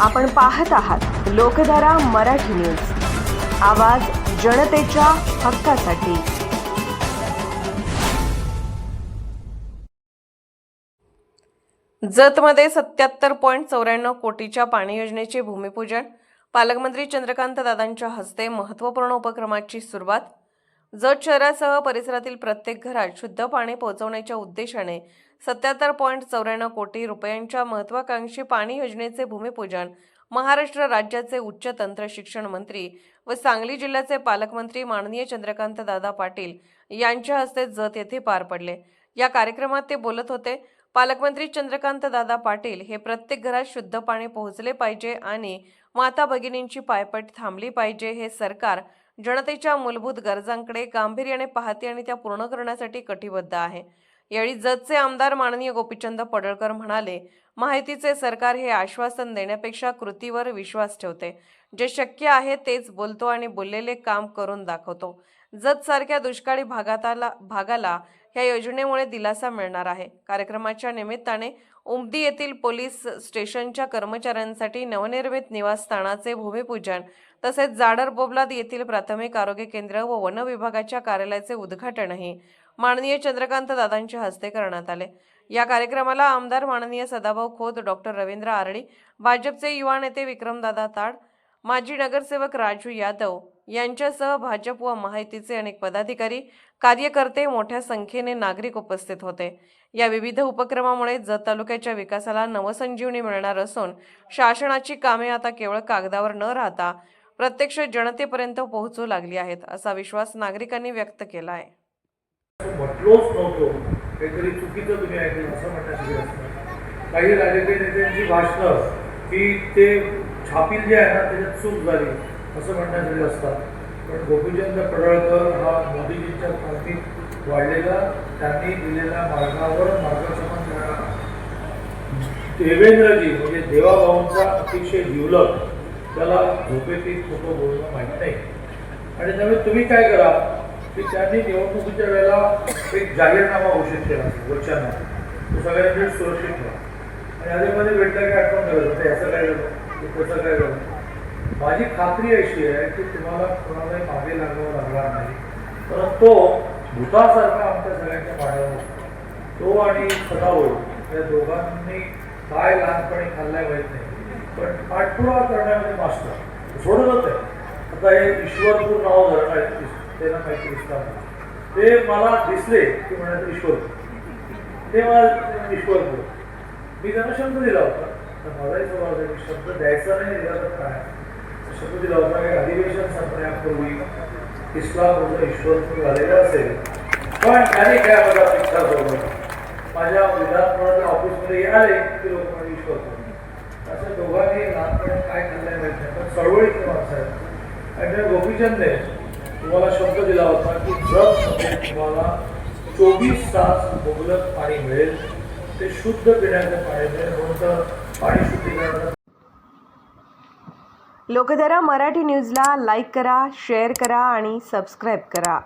आपण पाहत आहात लोकधारा मराठी न्यूज. आवाज जनतेच्या हक्कासाठी. जतमध्ये सत्याहत्तर पॉईंट चौऱ्याण्णव कोटीच्या पाणी योजनेचे भूमिपूजन पालकमंत्री चंद्रकांत दादांच्या हस्ते महत्त्वपूर्ण उपक्रमाची सुरुवात. जत शहरासह परिसरातील प्रत्येक घरात शुद्ध पाणी पोहोचवण्याच्या उद्देशाने सत्याहत्तर पॉईंट चौऱ्याण्णव कोटी रुपयांच्या महत्वाकांक्षी पाणी योजनेचे भूमिपूजन महाराष्ट्र राज्याचे उच्च तंत्र शिक्षण मंत्री व सांगली जिल्ह्याचे पालकमंत्री माननीय चंद्रकांत दादा पाटील यांच्या हस्ते जत येथे पार पडले. या कार्यक्रमात ते बोलत होते पालकमंत्री चंद्रकांत दादा पाटील हे प्रत्येक घरात शुद्ध पाणी पोहोचले पाहिजे आणि माता भगिनींची पायपट थांबली पाहिजे हे सरकार जनतेच्या मूलभूत गरजांकडे गांभीर्याने पाहते आणि त्या पूर्ण करण्यासाठी कटिबद्ध आहे. यावेळी जतचे आमदार माननीय गोपीचंद पडळकर म्हणाले माहितीचे सरकार हे आश्वासन देण्यापेक्षा कृतीवर विश्वास ठेवते. जे शक्य आहे तेच बोलतो आणि बोललेले काम करून दाखवतो. जतसारख्या दुष्काळी भागाताला भागाला या योजनेमुळे दिलासा मिळणार आहे. कार्यक्रमाच्या निमित्ताने उमदी येथील पोलीस स्टेशनच्या कर्मचाऱ्यांसाठी नवनिर्मित निवासस्थानाचे भूमिपूजन तसेच जाडर बोबलाद येथील प्राथमिक आरोग्य केंद्र व वन विभागाच्या कार्यालयाचे उद्घाटनही माननीय चंद्रकांत दादांच्या हस्ते करण्यात आले. या कार्यक्रमाला आमदार माननीय Sadabhau Khot doctor Ravindra R D भाजपचे युवा नेते विक्रमदादा ताड माजी नगरसेवक राजू यादव यांच्यासह भाजप व माहितीचे अनेक पदाधिकारी कार्यकर्ते मोठ्या संख्येने नागरिक उपस्थित होते. या विविध उपक्रमामुळे जत तालुक्याच्या विकासाला नवसंजीवनी मिळणार असून शासनाची कामे आता केवळ कागदावर न राहता प्रत्यक्ष जनतेपर्यंत पोहोचू लागली आहेत असा विश्वास नागरिकांनी व्यक्त केला आहे. म्हटलोच नव्हतो. काहीतरी चुकीचं तुम्ही ऐकलं असं म्हणण्यासाठी असतं काही राजकीय नेत्यांची भाषणं की ते छापील जे आहे ना त्याच्यात चूक झाली असं म्हणण्यासाठी असतात. पण गोपीचंद पडळकर हा मोदीजींच्या क्रांतीत वाढलेला त्यांनी दिलेल्या मार्गावर मार्गक्रमण करणारा. देवेंद्रजी म्हणजे देवाभाऊंचा अतिशय जिवलक त्याला झोपेतील खोटं बोलणं माहीत नाही. आणि त्यामुळे तुम्ही काय करा? की त्यांनी निवडणुकीच्या वेळेला एक जाहीरनामा घोषित केला वचन तो सगळ्यांनी सुरक्षित ठेवा आणि आधीमध्ये भेटलं की आठवण करत होतं याचं काय झालं ते काय झालं माझी खात्री अशी आहे की तुम्हाला कोणालाही मागे लागावं लागणार नाही. परंतु तो भूतासारखा आमच्या सगळ्यांच्या पाण्यावर असतो. तो आणि सदाभाऊ या दोघांनी काय लहानपणी खाल्लाय माहीत नाही. पण पाठपुरावा करण्यामध्ये मास्टर. सोडतच आहे आता हे ईश्वरपूर नाव धरण आहे त्यांना माहिती दिसतात ते मला दिसले की म्हणत ईश्वर. ते मला ईश्वरपूर मी त्यांना शब्द दिला होता तर मलाही स्वभाव आहे की शब्द द्यायचा नाही दिला तर काय? शब्द दिला होता की अधिवेशन संपण्यापूर्वी इस्लामपूरचं ईश्वर झालेला असेल. पण त्याने काय माझा अपेक्षा बरोबर माझ्या विधानभवनाच्या ऑफिसमध्ये आले की लोक म्हणजे ईश्वर असं दोघांनी लहानपणी काय खाल्लंय माहिती पण चळवळीत माणसं आहेत. आणि त्या गोपीचंदने तुम्हाला शब्द दिला होता की जर तुम्हाला चोवीस तास मुबलक पाणी मिळेल ते शुद्ध पिण्याचं पाणी मिळेल म्हणून पाणी शुद्धीकरण लोकधारा मराठी न्यूजला लाईक करा शेअर करा आणि सबस्क्राईब करा.